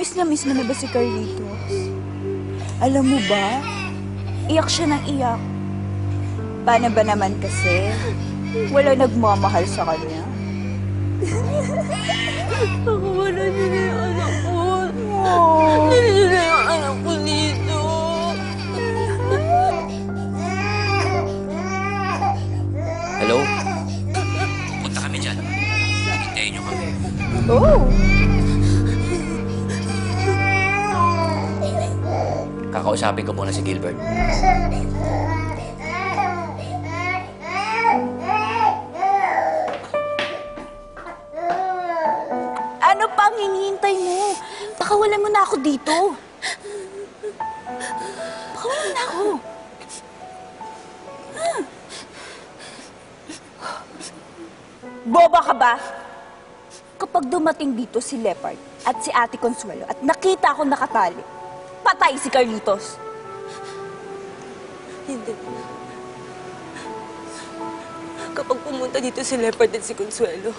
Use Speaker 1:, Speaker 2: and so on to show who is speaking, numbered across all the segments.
Speaker 1: Miss na miss mo na ba si Carlitos? Alam mo ba, iyak siya ng iyak. Paano ba naman kasi? Wala nagmamahal sa kanya.
Speaker 2: Pakawalan niyo na yung anak ko.
Speaker 1: Oh.
Speaker 2: Dali niyo na yung anak ko dito.
Speaker 3: Hello? Punta kami dyan. Hintayin niyo kami.
Speaker 1: Oh.
Speaker 3: Kakausapin ko muna si Gilbert.
Speaker 1: Ano pang hinihintay mo? Pakawalan mo na ako dito. Pakawalan mo na ako. Boba ka ba? Kapag dumating dito si Leopard at si Ate Consuelo at nakita ako nakatali, patay si Carlitos.
Speaker 2: Hindi. Kapag pumunta dito si Leopard at si Consuelo,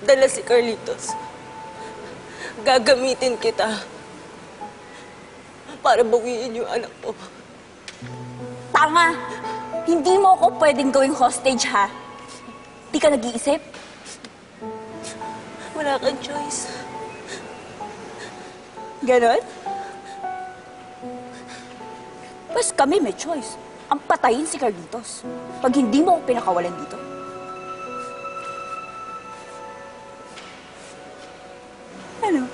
Speaker 2: dala si Carlitos. Gagamitin kita para bawiin yung anak ko.
Speaker 1: Tanga! Hindi mo ako pwedeng gawing hostage, ha? Di ka nag-iisip?
Speaker 2: Wala kang choice.
Speaker 1: Ganon? Mas kami may choice. Ang patayin si Carlitos. Pag hindi mo ako pinakawalan dito. Ano?